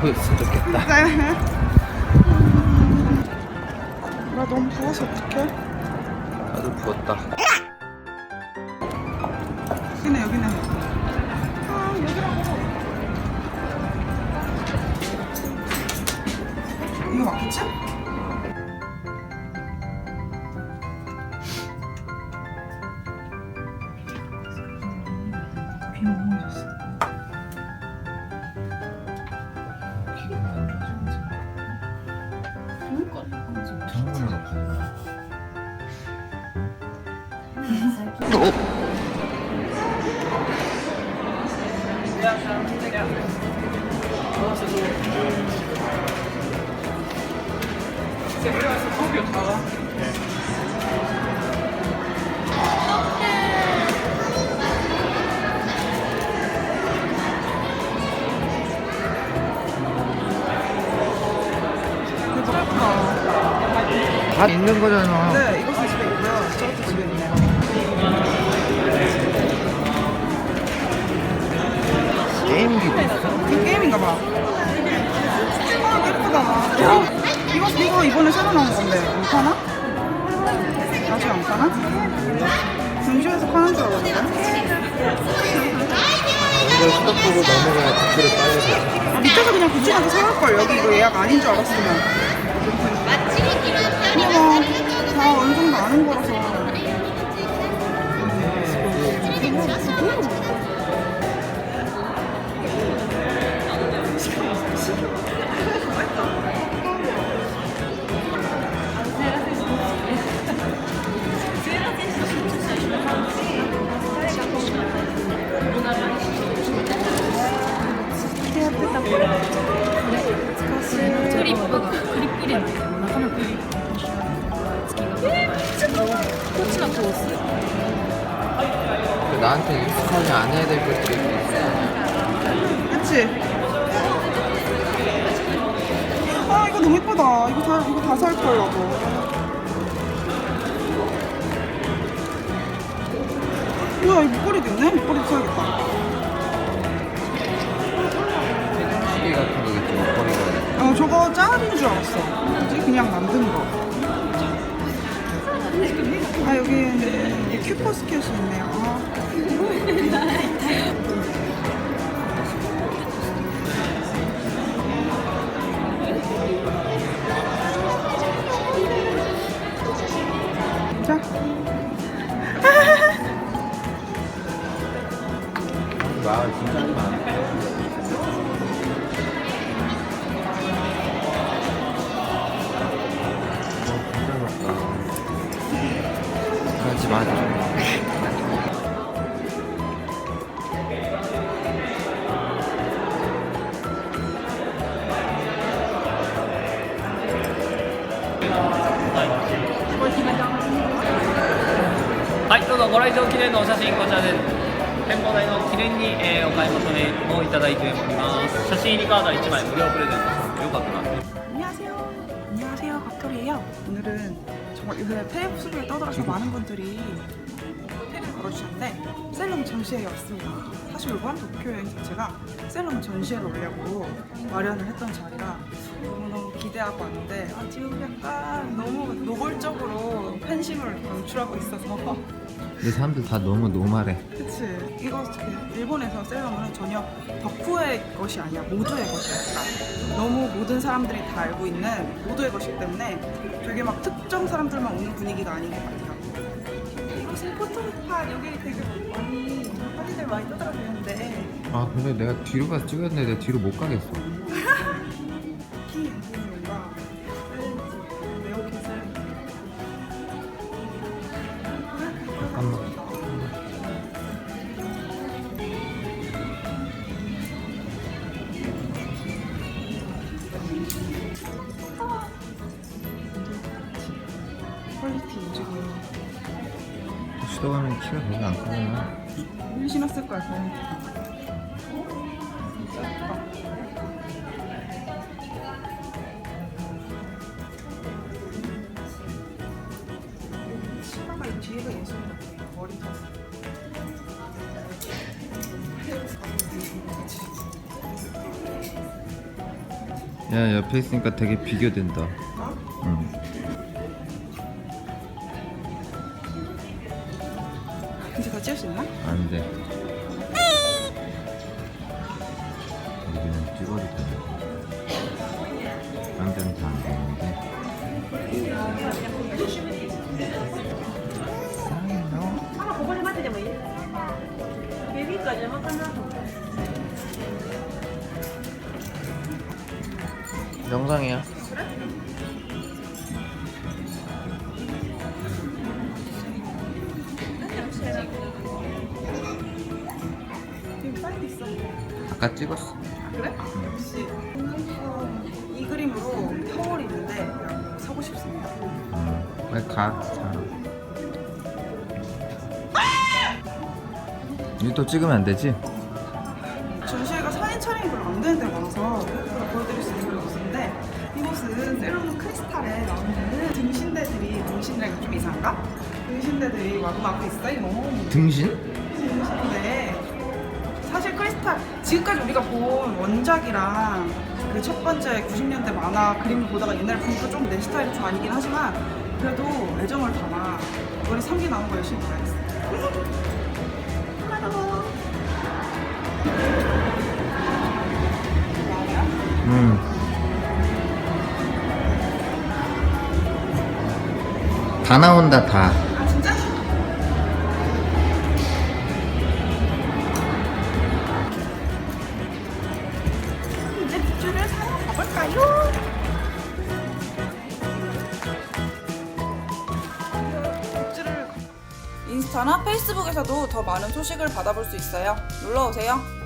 보였으면 좋겠다. 나 너무 부어서 어떡해? 나도 부었다. 여기네 여기네 아 여기라고 이거 맞겠지? 비 너무 오셨어 다다 있는 거잖아. 네 게임기도 있어? 이 게임인가 봐 아, 예쁘다 이거 이거 이번에 새로 나온 건데 안 파나? 아직 안 파나? 중시에서 파는 줄 알았는데 이걸 스톱보고 넘어가야 댓글을 돼. 아, 밑에서 그냥 붙이면서 사갈 걸 여기 이거 예약 아닌 줄 알았으면 근데 다 어느 정도 아는 거라서 나한테 익숙하지 않아야 될 것들이. 그치? 아 이거 너무 예쁘다 이거 다 이거 다 살 거라고 뭐야 이 목걸이도 있네? 목걸이도 사야겠다 저거 짱인 줄 알았어 뭐지? 그냥 만든 거 아 여기 큐퍼스켓이 있네요 아. 자 마을 진짜 많아. 그러지 마. 네はい、どうぞご来場記念のお写真こちらです。展望台の記念に、えーお買い求めをいただいております。写真入りカードは1枚無料プレゼントします。よかったら。 안녕하세요. 안녕하세요. 곽돌이에요. 오늘은 정말 요새 폐 수술에 떠들어서 많은 분들이 폐를 걸어주셨는데 셀럽 전시회에 왔습니다. 사실 이번 도쿄 여행 자체가 셀럽 전시회를 오려고 마련을 했던 자리라 너무너무 기대하고 왔는데 아, 지금 약간 너무 노골적으로 팬심을 방출하고 있어서 근데 사람들 다 너무 노말해. 그치 이거 그 일본에서 셀럽은 전혀 덕후의 것이 아니야. 모두의 것이야 너무 모든 사람들이 다 알고 있는 모두의 것이기 때문에 되게 막 특정 사람들만 오는 분위기가 아닌 것 같아요. 무슨 포토판 여기 되게 많이 사진들 많이 떠들어주는데. 아, 근데 내가 뒤로 가서 찍었는데 내가 뒤로 못 가겠어. 키가 안 크구나. 힐 신었을 거야 예쁘다. 치마가 이 뒤에가 같아요. 머리 더. 야 옆에 있으니까 되게 비교된다. 이제 다 찍을 수 있나? 안 돼. 여기는 찍어도 되는데. 딴 데는 다안 되는데. 영상이야. 아까 찍었어. 아, 그래? 역시. 이 그림으로 타월이 있는데 사고 싶습니다. 응. 빨리 가. 자. 이거 또 찍으면 안 되지? 전시회가 사진 촬영이 별로 안 되는 데가 많아서 보여드릴 수 있는 곳인데 이곳은 셀럽 크리스탈에 나오는 등신대들이 등신대가 좀 이상한가? 등신대들이 마구 앞에 있어요. 등신? 등신대 지금까지 우리가 본 원작이랑 그 첫 번째 90년대 만화 그림을 보다가 옛날에 보니까 좀 내 스타일이 좀 아니긴 하지만 그래도 애정을 담아 우리 삼기 나온 거 열심히 봐야겠어. 응. 다 나온다 다. 인스타나 페이스북에서도 더 많은 소식을 받아볼 수 있어요. 놀러 오세요.